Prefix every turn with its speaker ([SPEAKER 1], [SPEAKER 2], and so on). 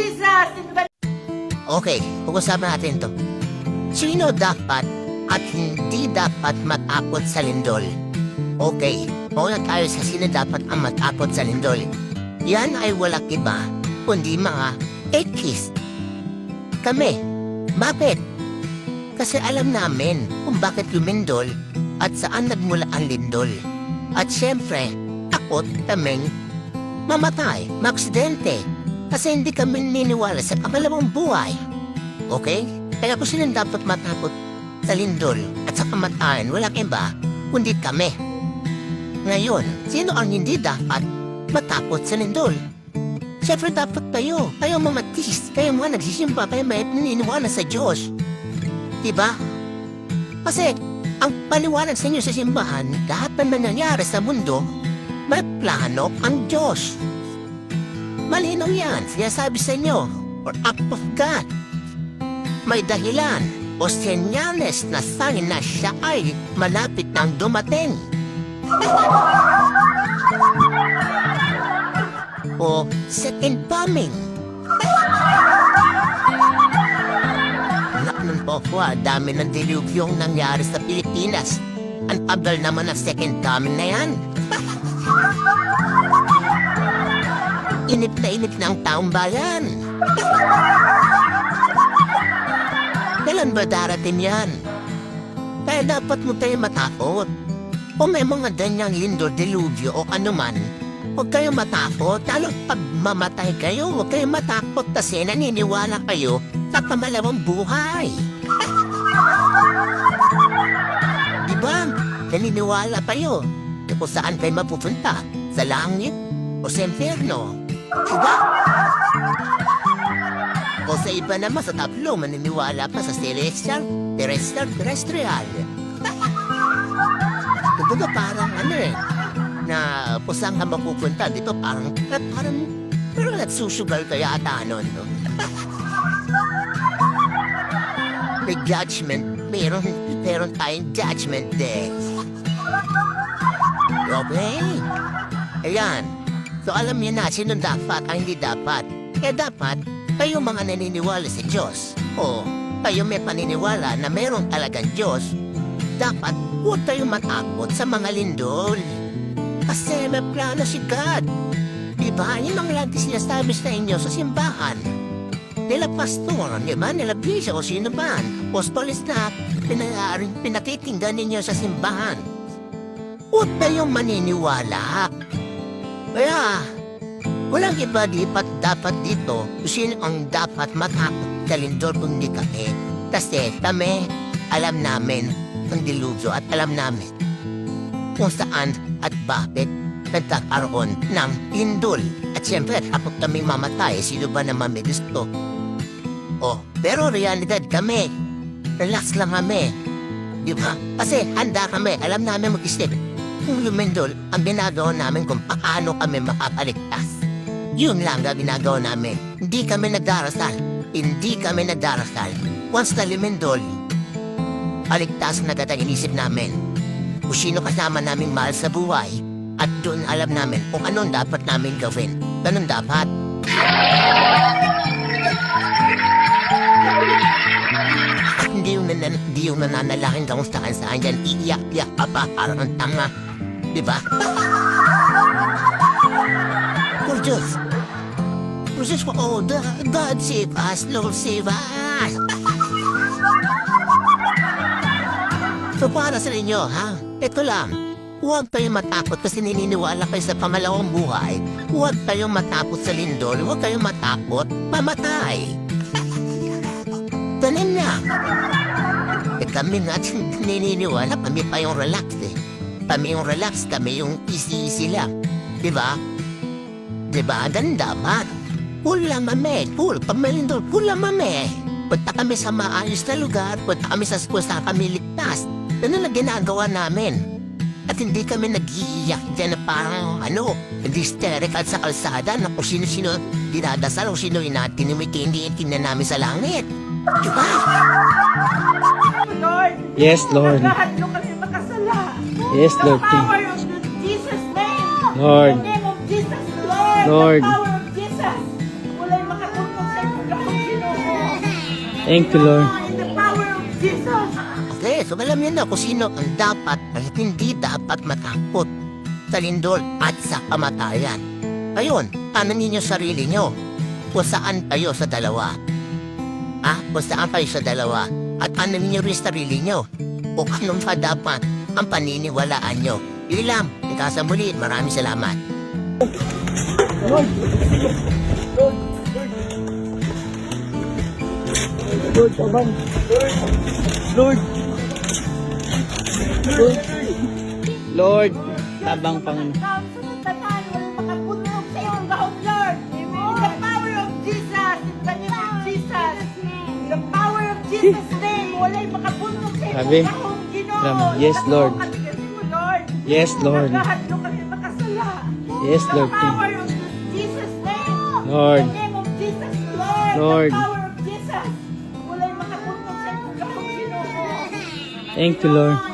[SPEAKER 1] Jesus!
[SPEAKER 2] Okay, pag-usapan natin to. Sino dapat at hindi dapat matakot sa lindol? Okay, mauna tayo sa sino dapat ang matakot sa lindol. Yan ay walang iba, kundi mga ekis. Kami. Bakit? Kasi alam namin kung bakit lumindol at saan nagmula ang lindol. At syempre, takot kaming mamatay, maaksidente. Kasi hindi kami niniwala sa pangalawang buhay. Okay? Kaya kung sino dapat matakot sa lindol at sa kamatayan, walang iba, kundi kami. Ngayon, sino ang hindi dapat matakot sa lindol? Siyempre dapat kayo, kayo mga tis, kayo mga nagsisimba, kayo may naniniwala sa Diyos. Diba? Kasi, ang paliwanag sa inyo sa simbahan, lahat na nangyayari sa mundo, may plano ang Diyos. Malinaw yan, sinasabi sa inyo, or act of God. May dahilan o senyales na sign na siya ay malapit nang dumating. o second coming. Naknon po po, ah, dami ng dilubyong nangyari sa Pilipinas. Ang tagal naman ng second coming na yan. Inip na inip na ang taong bayan. Kailan ba darating yan? Kaya dapat mo tayo matakot. Kung may mga ganyang lindol, delubyo o anuman, huwag kayong matakot. Lalo pag mamatay kayo, huwag kayong matakot kasi naniniwala kayo sa pamalawang buhay. Di ba? Naniniwala kayo na kung saan kayo mapupunta? Sa langit o sa impyerno? Diba? O sa iba naman sa tatlo, maniniwala pa sa celestial, terrestrial, terrestrial. Kumbaga parang ano eh, na saan ka mapupunta, di ba parang, parang, parang nagsusugal kaya ata ano, no? May judgment, meron, meron tayong judgment day. Okay? Ayan. So alam niyo na sino dapat ang hindi dapat. Kaya dapat, kayo mga naniniwala sa Diyos. O kayo may paniniwala na mayroong talagang Diyos. Dapat huwag kayong matakot sa mga lindol. Kasi may plano si God. Diba? Yun ang lagi sinasabi sa inyo sa simbahan. Nila pastor, di ba? Nila bisyo o sino man. Apostolis na pinatitinggan ninyo sa simbahan. Huwag kayong maniniwala. Kaya, walang iba di pat dapat dito kung sino ang dapat matakot kalindor kundi kami. Kasi kami, alam namin ang dilubyo at alam namin kung saan at bakit nagkakaroon ng lindol. At siyempre, kapag kami mamatay, sino ba naman may? Oh, pero realidad kami. Relax lang kami. Di ba? Kasi handa kami, alam namin mag-isip. Kung lumindol, ang ginagawa namin kung paano kami makapaligtas. Yun lang ang ginagawa namin. Hindi kami nagdarasal. Hindi kami nagdarasal. Once na lumindol, paligtas na agad ang inisip namin. Kung sino kasama naming mahal sa buhay, at doon alam namin kung anong dapat namin gawin. Ganun dapat. At hindi yung, nanan hindi yung nananalangin ka kung saan saan yan. Iiyak-iyak ka pa parang ang tanga. Di ba? Diyos ko, oh, the, God save us, Lord save us. so para sa inyo, ha? Ito lang. Huwag kayong matakot kasi nininiwala kayo sa pamalawang buhay. Huwag kayong matakot sa lindol. Huwag kayong matakot mamatay. Ganun lang. Eh kami nga nininiwala, kami pa yung relax. Kami yung relax, kami yung easy-easy lang. Diba? Diba? Dapat. Cool lang mame, cool. Pamalindol, lang mame. Punta kami sa maayos na lugar, punta kami sa school sa kami ligtas. Ganun lang ginagawa namin. At hindi kami nag-iiyak dyan na parang ano, hysterical sa kalsada na kung sino-sino dinadasal o sino yung na namin sa langit. Diba?
[SPEAKER 1] Lord,
[SPEAKER 3] Yes, Lord.
[SPEAKER 1] lahat makasala.
[SPEAKER 3] Yes,
[SPEAKER 1] The
[SPEAKER 3] Lord.
[SPEAKER 1] power of Jesus' name.
[SPEAKER 3] Lord.
[SPEAKER 1] The name of Jesus, Lord.
[SPEAKER 3] Lord.
[SPEAKER 1] The power of Jesus. Wala'y makatulong sa
[SPEAKER 3] Thank you, Lord.
[SPEAKER 1] In the power of Jesus.
[SPEAKER 2] Okay, so alam niyo na kung sino ang dapat at hindi dapat matakot sa lindol at sa kamatayan. Ayun, ano ninyo sarili nyo? Kung saan kayo sa dalawa? Ah, kung saan kayo sa dalawa? At ano ninyo rin sarili nyo? O anong pa dapat ang paniniwalaan nyo? Ilam, ika sa muli, maraming salamat.
[SPEAKER 3] Lord, abang. Lord. Lord. Lord. Tabang Panginoon.
[SPEAKER 1] Sunod na tayo. Makapunog sa iyong gahong, Lord. The power of Jesus. In the name of Jesus. The power of Jesus' name. Wala'y makapunog sa
[SPEAKER 3] Sabi,
[SPEAKER 1] iyong gahong,
[SPEAKER 3] Ram, yes, Lord.
[SPEAKER 1] Lord.
[SPEAKER 3] Yes, Lord. Yes, Lord. Lord.
[SPEAKER 1] Lord.
[SPEAKER 3] Lord. Thank you, Lord.